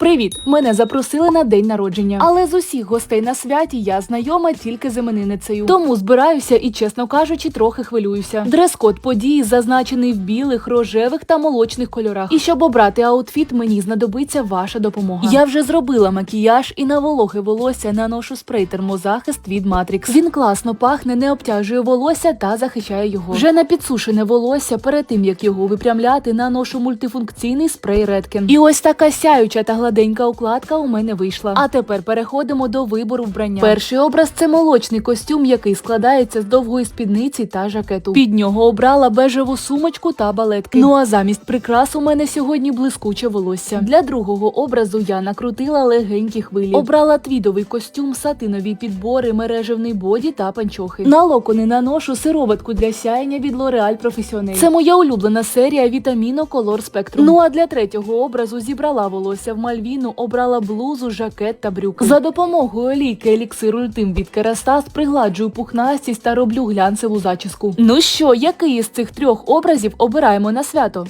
Привіт! Мене запросили на день народження. Але з усіх гостей на святі я знайома тільки з іменинницею. Тому збираюся і, чесно кажучи, трохи хвилююся. Дрес-код події зазначений в білих, рожевих та молочних кольорах. І щоб обрати аутфіт, мені знадобиться ваша допомога. Я вже зробила макіяж і на вологе волосся наношу спрей термозахист від Matrix. Він класно пахне, не обтяжує волосся та захищає його. Вже на підсушене волосся перед тим як його випрямляти, наношу мультифункційний спрей Redken. І ось така сяюча та гладенька укладка у мене вийшла. А тепер переходимо до вибору вбрання. Перший образ це молочний костюм, який складається з довгої спідниці та жакету. Під нього обрала бежеву сумочку та балетки. Ну а замість прикрас у мене сьогодні блискуче волосся. Для другого образу я накрутила легенькі хвилі. Обрала твідовий костюм, сатинові підбори, мережевний боді та панчохи. На локони наношу сироватку для сяєння від L'Oreal Professionnel. Це моя улюблена серія Вітаміно Color Spectrum. Ну а для третього образу зібрала волосся в мальвіну, обрала блузу, жакет та брюки. За допомогою олійки еліксир ультим від Керастас пригладжую пухнастість та роблю глянцеву зачіску. Ну що, який із цих трьох образів обираємо на свято?